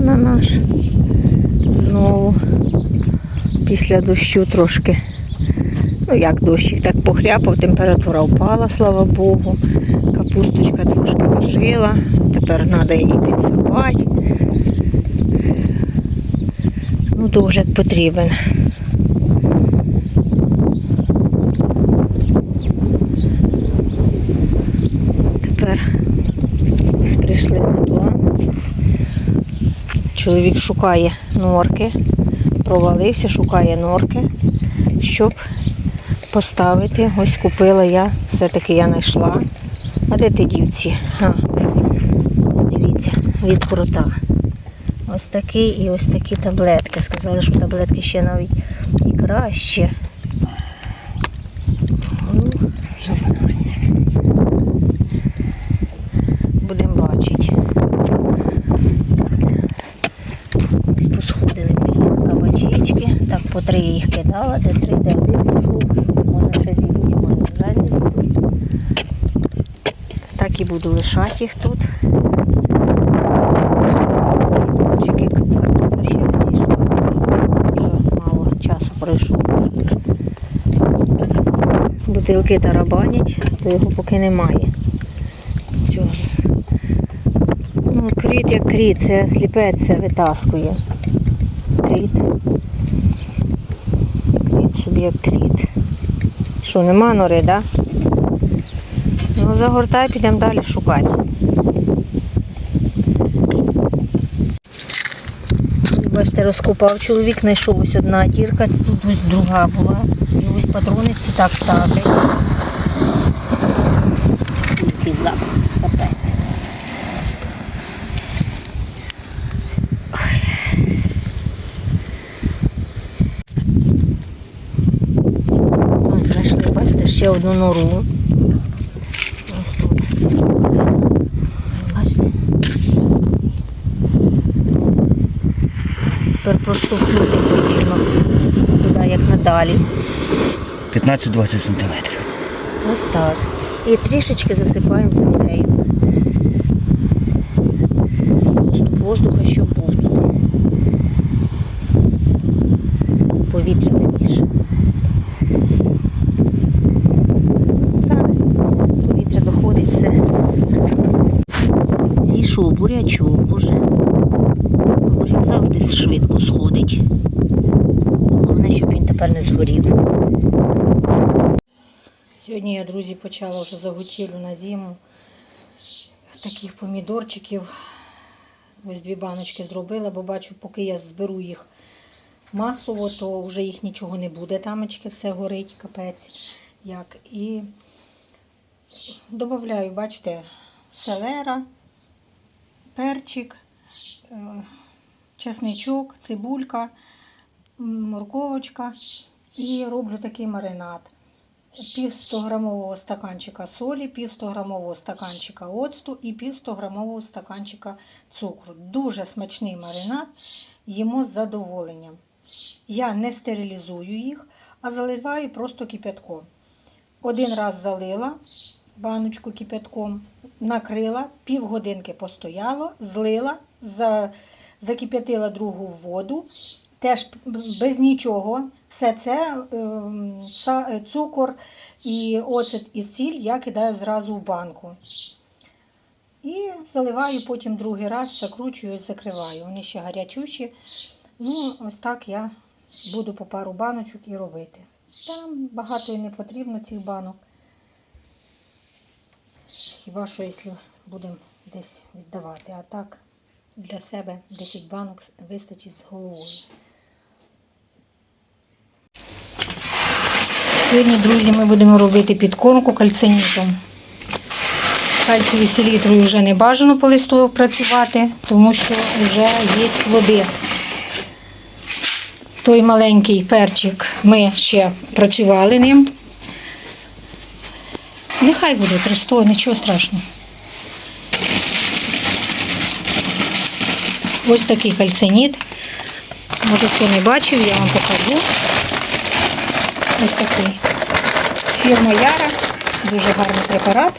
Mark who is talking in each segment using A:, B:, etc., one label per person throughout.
A: на наш. Знову після дощу трошки. Ну як дощик, так похляпав, температура впала, слава Богу. Капусточка трошки ожила. Тепер треба її підсипати. Ну, догляд потрібен. Тепер ось прийшли на план. Чоловік шукає норки, провалився, шукає норки, щоб поставити. Ось купила я, все-таки я знайшла. А де ти дівці? А, дивіться, від крута. Ось такі і ось такі таблетки. Сказали, що таблетки ще навіть і краще. Ну, не знаю. Будемо бачити. Ось посходили мої кабачечки. Так, по три я їх кидала, де три, де один зійшов. Може ще зійдуть, може вже не. Так і буду лишати їх тут. Помідорчики, картоплю ще не зійшла. Мало часу пройшло. Бутилки тарабанять, то його поки немає. Цього. Ну, кріт як кріт, це сліпець це витаскує. Кріт. Як кріт. Що, нема нори, так? Да? Ну, загортай, підемо далі шукати. Бачите, розкопав чоловік, знайшов ось одна дірка, тут ось друга була. І ось патрониці так ставлять. Запах, капець. Ось знайшли, бачите, ще одну нору. Ось тут. Бачите? Тепер проштовхнути потрібно туди, як надалі.
B: 15-20 сантиметрів.
A: Ось так. І трішечки засипаємо землею. Доступ воздуха, щоб був тут. Повітря не більше. Так, повітря доходить все. Зійшов бурячок уже. Буряк завжди швидко сходить. Головне, щоб він тепер не згорів. Сьогодні я, друзі, почала вже заготівлю на зиму таких помідорчиків. Ось дві баночки зробила, бо бачу, поки я зберу їх масово, то вже їх нічого не буде. Тамочки все горить, капець. Як. І додаю, бачите, селера, перчик, е, чесничок, цибулька, морковочка. І роблю такий маринад пів 100 грамового стаканчика солі, пів 100 грамового стаканчика оцту і пів 100 грамового стаканчика цукру. Дуже смачний маринад, їмо з задоволенням. Я не стерилізую їх, а заливаю просто кипятком. Один раз залила баночку кипятком, накрила, півгодинки постояло, злила, за, закип'ятила другу воду, теж без нічого. Все це ем, цукор і оцет і сіль я кидаю зразу в банку. І заливаю потім другий раз, закручую і закриваю. Вони ще гарячучі. Ну, ось так я буду по пару баночок і робити. Там багато і не потрібно цих банок. Хіба що, якщо будемо десь віддавати. А так для себе 10 банок вистачить з головою. Сьогодні, друзі, ми будемо робити підкормку кальцинітом. Кальцію селітрою вже не бажано по листу працювати, тому що вже є плоди. Той маленький перчик ми ще працювали ним. Нехай буде 300, нічого страшного. Ось такий кальциніт. Може, хто не бачив, я вам покажу. Ось такий. Фірма Яра. Дуже гарний препарат.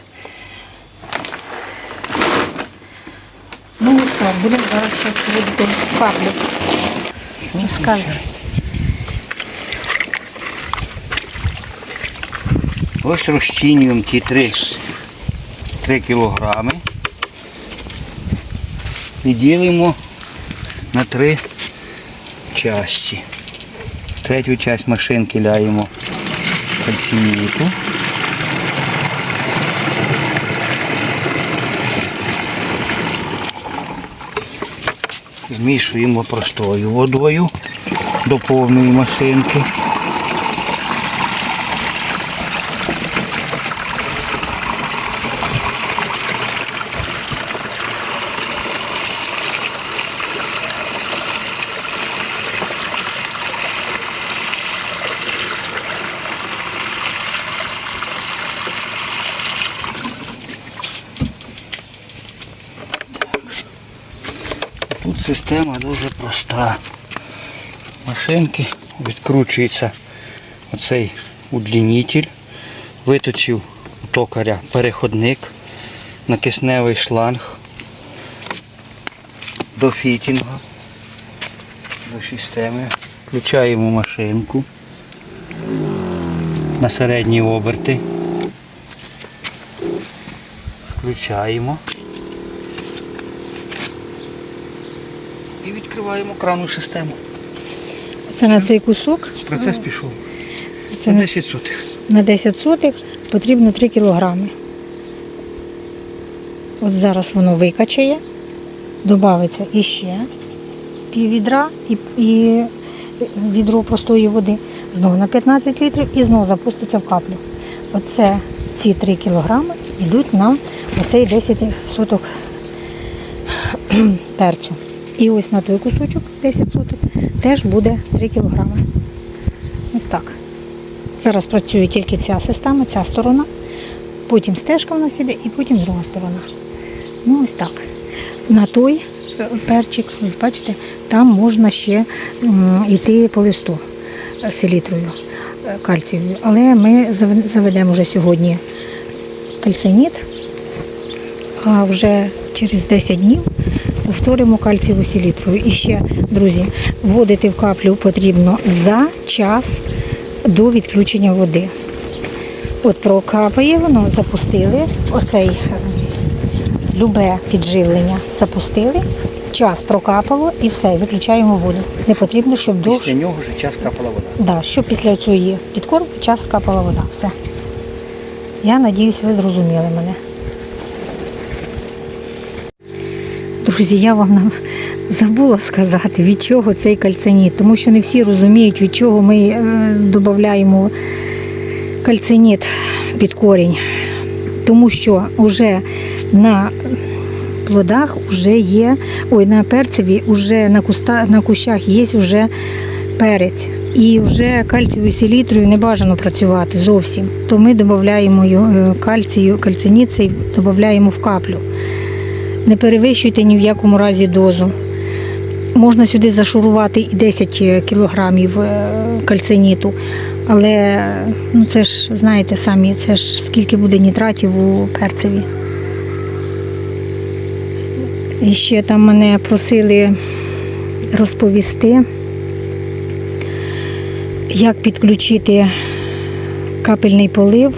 A: Ну, Так, будемо зараз зараз вводити каплю. Скажи.
B: Ось розчинюємо ті 3, 3 кілограми. І ділимо на три часті. Третю часть машинки ляємо кальциніту. Змішуємо простою водою до повної машинки. Система дуже проста. Машинки відкручується оцей удлінитель, виточив у токаря переходник на кисневий шланг до фітінга, до системи. Включаємо машинку на середні оберти. Включаємо. І відкриваємо крану систему.
A: Це на цей кусок.
B: Процес пішов.
A: Це
B: На
A: на,
B: 10 сотих.
A: на 10 сотих потрібно 3 кілограми. От зараз воно викачає, додається іще пів відра і, і відро простої води. Знову на 15 літрів і знову запуститься в каплю. Оце ці 3 кілограми йдуть на оцей 10 соток перцю. І ось на той кусочок 10 соток теж буде 3 кілограми. Ось так. Зараз працює тільки ця система, ця сторона, потім стежка в нас іде і потім друга сторона. Ну ось так. На той е, перчик, ось бачите, там можна ще йти по листу е, селітрою е, кальцієвою. Але ми заведемо вже сьогодні кальциніт, а вже через 10 днів повторимо кальцієву селітрою. І ще, друзі, вводити в каплю потрібно за час до відключення води. От прокапає воно, запустили оцей е, любе підживлення. Запустили, час прокапало і все, виключаємо воду. Не потрібно, щоб
B: Після нього вже час капала вода.
A: Да, щоб після цієї підкормки час капала вода. Все. Я надіюсь, ви зрозуміли мене. Друзі, я вам забула сказати, від чого цей кальциніт, тому що не всі розуміють, від чого ми е, додаємо кальциніт під корінь. Тому що вже на плодах вже є, ой, на перцеві, вже на, куста, на кущах є вже перець. І вже кальцієвою селітрою не бажано працювати зовсім. То ми додаємо е, кальцію, кальциніт цей додаємо в каплю. Не перевищуйте ні в якому разі дозу. Можна сюди зашурувати і 10 кілограмів е, кальциніту, але ну це ж, знаєте самі, це ж скільки буде нітратів у перцеві. І ще там мене просили розповісти, як підключити капельний полив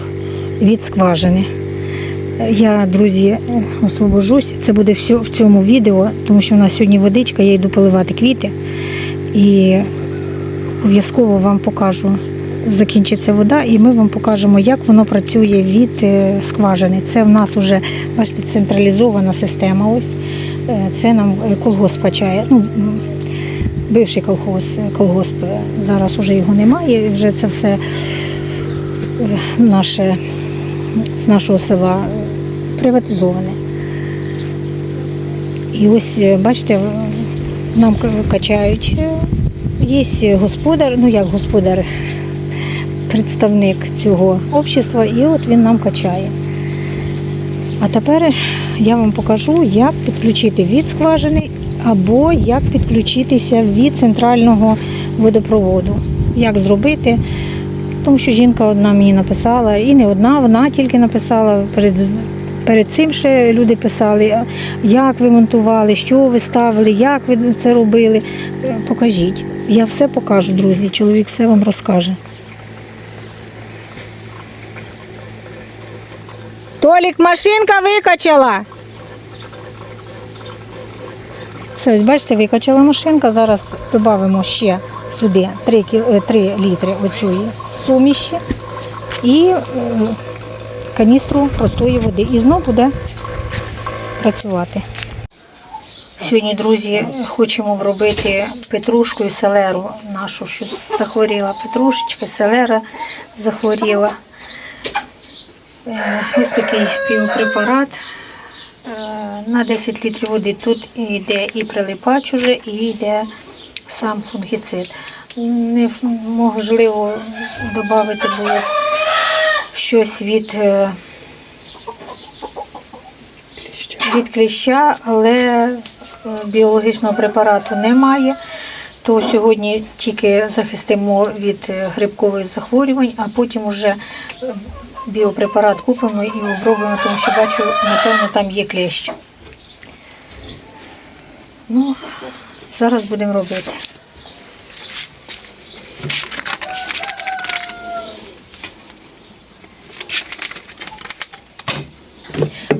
A: від скважини. Я, друзі, освобожусь. Це буде все в цьому відео, тому що у нас сьогодні водичка, я йду поливати квіти. І обов'язково вам покажу, закінчиться вода, і ми вам покажемо, як воно працює від е, скважини. Це в нас вже, бачите, централізована система. Ось Е, це нам е, колгосп качає. Ну, бивший колгосп, колгосп. Зараз уже його немає. Вже це все наше з нашого села приватизоване. І ось, е, бачите, нам качають. Є господар, ну як господар, представник цього общества, і от він нам качає. А тепер я вам покажу, як підключити від скважини або як підключитися від центрального водопроводу. Як зробити, тому що жінка одна мені написала, і не одна, вона тільки написала перед перед цим ще люди писали, як ви монтували, що ви ставили, як ви це робили. Е, Покажіть. Я все покажу, друзі. Чоловік все вам розкаже. Толік, машинка викачала. Все, бачите, викачала машинка. Зараз додамо ще сюди 3, 3 літри оцієї суміші і е, каністру простої води. І знов буде працювати. Сьогодні, друзі, хочемо обробити петрушку і селеру нашу, що захворіла петрушечка, селера захворіла. Е, Ось такий півпрепарат е, на 10 літрів води. Тут йде і прилипач уже, і йде сам фунгіцид. Неможливо додати було щось від, е, від кліща, але е, біологічного препарату немає. То сьогодні тільки захистимо від е, грибкових захворювань, а потім вже біопрепарат купимо і обробимо, тому що бачу, напевно, там є клещ. Ну, зараз будемо робити.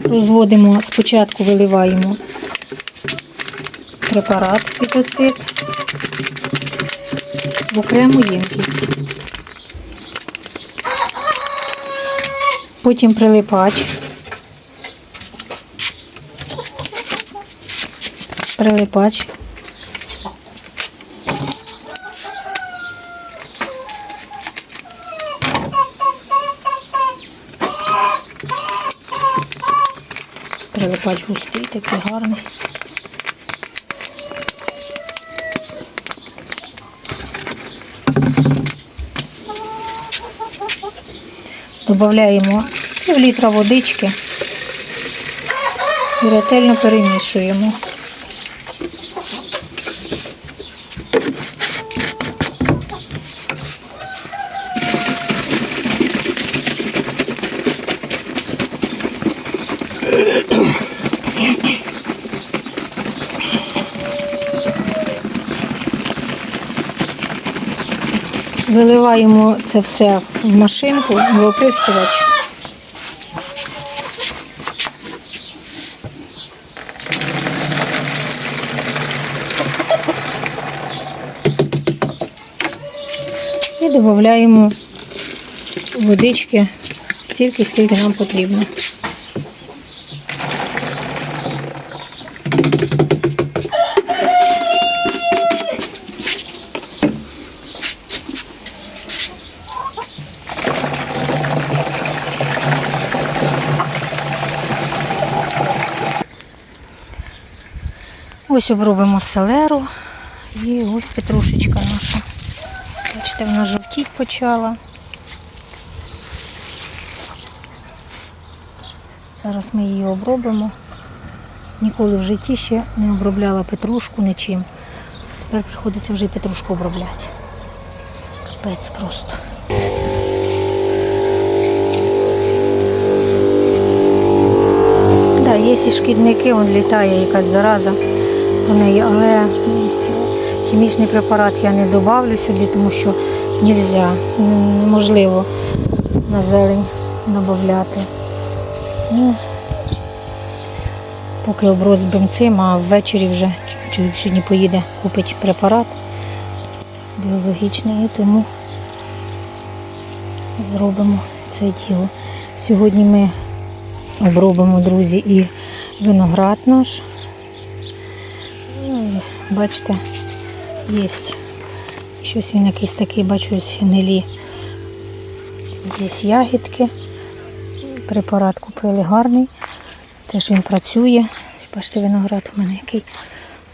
A: Розводимо, спочатку виливаємо препарат фітоцид в окрему ємкість. Потім прилипач. Прилипач. Прилипач густий, такий гарний. Додаємо пів літра водички і ретельно перемішуємо. Виливаємо це все в машинку, в оприскувач. І додаємо водички стільки, скільки нам потрібно. Ось обробимо селеру і ось петрушечка наша. Бачите, вона жовтіть почала. Зараз ми її обробимо. Ніколи в житті ще не обробляла петрушку нічим. Тепер приходиться вже петрушку обробляти. Капець просто. Да, є і шкідники, вон літає якась зараза неї, але хімічний препарат я не добавлю сюди, тому що не можна, неможливо на зелень додати. Ну, поки оброзбимо цим, а ввечері вже чоловік сьогодні поїде, купить препарат біологічний, і тому зробимо це діло. Сьогодні ми обробимо, друзі, і виноград наш. Бачите, є щось він якийсь такий, бачу, гнилі. Є ягідки. Препарат купили гарний. Теж він працює. Бачите, виноград у мене який.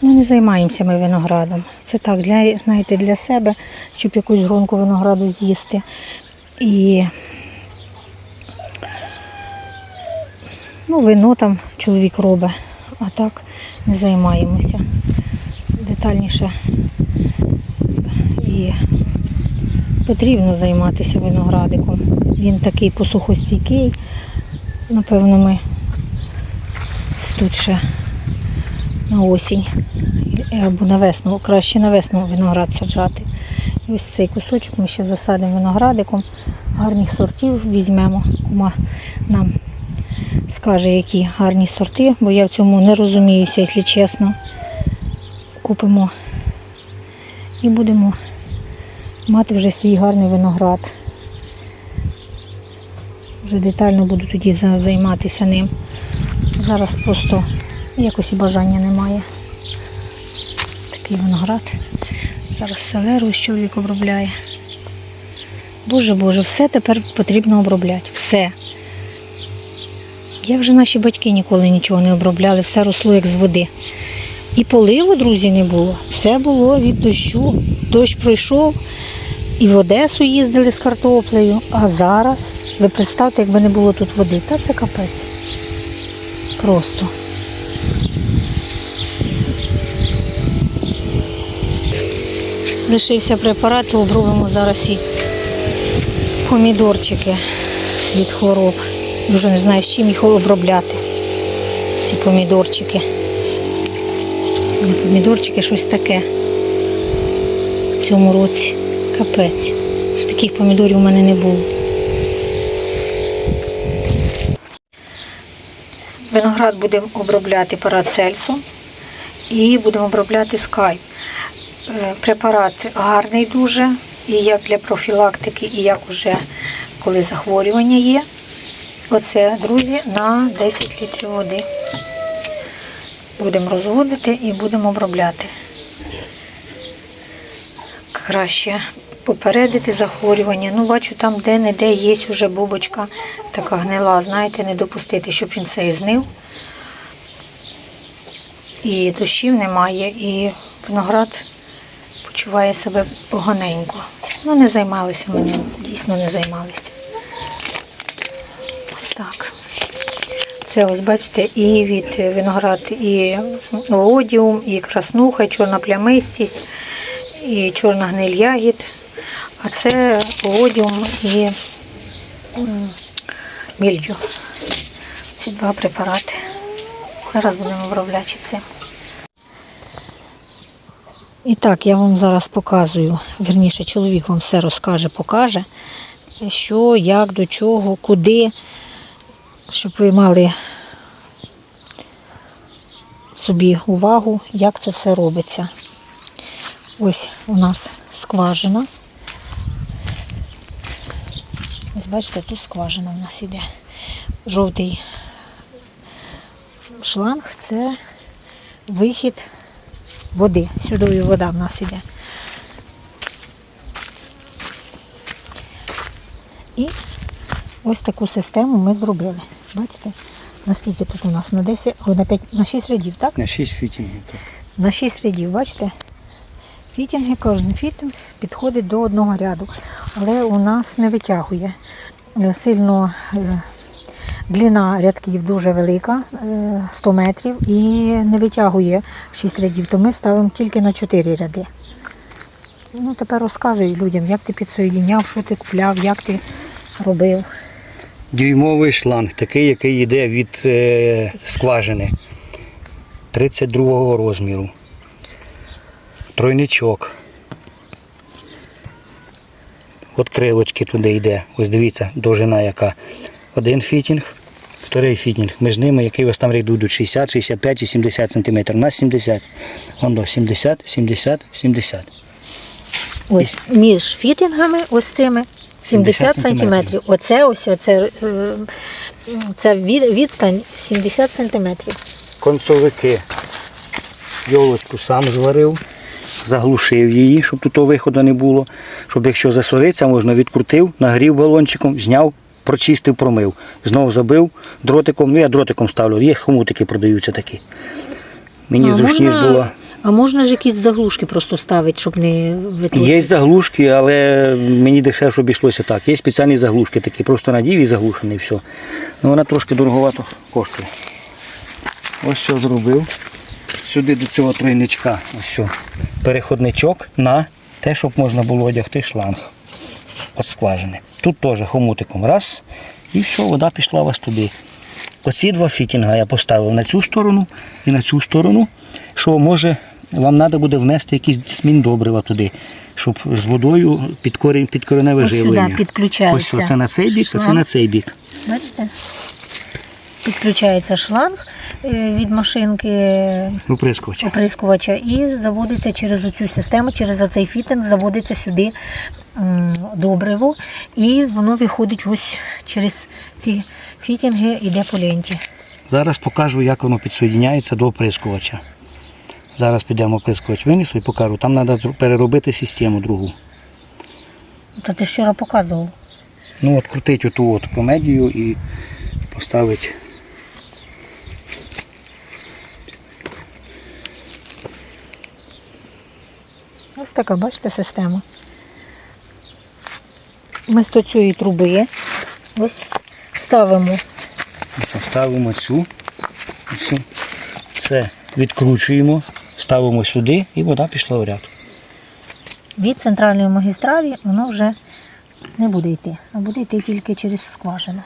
A: Ну, не займаємося ми виноградом. Це так, для, знаєте, для себе, щоб якусь гронку винограду з'їсти. І ну, вино там чоловік робить, а так не займаємося. Детальніше і потрібно займатися виноградиком. Він такий посухостійкий. Напевно, ми тут ще на осінь або на весну, краще на весну виноград саджати. І ось цей кусочок ми ще засадимо виноградиком, гарних сортів візьмемо. Кума нам скаже, які гарні сорти, бо я в цьому не розуміюся, якщо чесно. Купимо і будемо мати вже свій гарний виноград. Вже детально буду тоді займатися ним. Зараз просто якось і бажання немає. Такий виноград. Зараз селеру чоловік обробляє. Боже Боже, все тепер потрібно обробляти. Все. Як же наші батьки ніколи нічого не обробляли, все росло як з води. І поливу, друзі, не було. Все було від дощу. Дощ пройшов, і в Одесу їздили з картоплею. А зараз, ви представте, якби не було тут води. Та це капець. Просто. Лишився препарат, то обробимо зараз і помідорчики від хвороб. Дуже не знаю, з чим їх обробляти. Ці помідорчики. Ну, Помідорчики щось таке. В цьому році. Капець. Таких помідорів у мене не було. Виноград будемо обробляти парацельсом і будемо обробляти скай. Е, Препарат гарний дуже, і як для профілактики, і як уже коли захворювання є. Оце, друзі, на 10 літрів води. Будемо розводити і будемо обробляти. Краще попередити захворювання. Ну, бачу, там де-не-де є вже бубочка така гнила, знаєте, не допустити, щоб він цей знив. І дощів немає, і виноград почуває себе поганенько. Ну, не займалися ми ним, дійсно не займалися. Ось так. Це ось бачите, і від виноград, і одіум, і краснуха, і чорна плямистість, і чорна гниль ягід. А це одіум і мільдю. Ці два препарати. Зараз будемо обробляти цим. І так, я вам зараз показую, вірніше, чоловік вам все розкаже, покаже, що, як, до чого, куди, щоб ви мали собі увагу, як це все робиться. Ось у нас скважина. Ось бачите, тут скважина у нас іде. Жовтий шланг це вихід води. Сюди вода в нас іде. І ось таку систему ми зробили. Бачите, наскільки тут у нас на 10, о, на 5, на 6 рядів, так?
B: На 6 фітінгів, так.
A: На 6 рядів, бачите? Фітінги, кожен фітинг підходить до одного ряду, але у нас не витягує. Е, Сильно е, длина рядків дуже велика, е, 100 метрів, і не витягує 6 рядів, то ми ставимо тільки на 4 ряди. Ну, тепер розказуй людям, як ти підсоєдіняв, що ти купляв, як ти робив.
B: Дюймовий шланг, такий, який йде від е, скважини. 32 розміру. Тройничок. От крилочки туди йде. Ось дивіться, довжина яка. Один фітінг, вторий фітінг. Між ними, який ось там йдуть 60, 65 і 70 см. У нас 70. Вон до 70, 70, 70.
A: Ось між фітингами, ось цими 70
B: 70
A: сантиметрів. Оце ось оце, е, це від- відстань 70 сантиметрів.
B: концовики. Йолочку сам зварив, заглушив її, щоб тут виходу не було. Щоб якщо засориться, можна відкрутив, нагрів балончиком, зняв, прочистив, промив. Знову забив дротиком. Ну я дротиком ставлю. Є хомутики продаються такі. Мені зручніше було.
A: А можна ж якісь заглушки просто ставити, щоб не витворити?
B: Є заглушки, але мені дешевше обійшлося так. Є спеціальні заглушки такі, просто надів і заглушений, все. Ну вона трошки дороговато коштує. Ось що зробив. Сюди до цього тройничка. Ось що. Переходничок на те, щоб можна було одягти шланг. От скважини. Тут теж хомутиком. Раз. І все, вода пішла вас туди. оці два фітінга я поставив на цю сторону і на цю сторону, що може вам треба буде внести якісь міндобрива туди, щоб з водою під корінь, під кореневе
A: Ось сюди підключається
B: Ось оце на цей бік, це на цей бік.
A: Бачите? Підключається шланг е, від машинки
B: Оприскувач.
A: оприскувача і заводиться через оцю систему, через оцей фітинг, заводиться сюди добриво, і воно виходить ось через ці фітінги, іде по ленті.
B: Зараз покажу, як воно підсоєдняється до оприскувача. Зараз підемо оприскувач винесу і покажу. Там треба переробити систему другу.
A: То ти вчора показував.
B: Ну от крутить оту от комедію і поставить.
A: Ось така, бачите, система. Вместо цієї труби ось ставимо
B: Ось Ставимо цю. цю. Це відкручуємо, ставимо сюди і вода пішла в ряд.
A: від центральної магістралі, воно вже не буде йти, а буде йти тільки через скважину.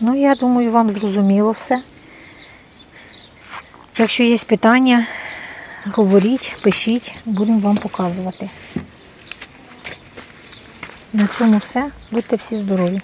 A: Ну, я думаю, вам зрозуміло все. Якщо є питання, говоріть, пишіть, будемо вам показувати. На цьому все. Будьте всі здорові.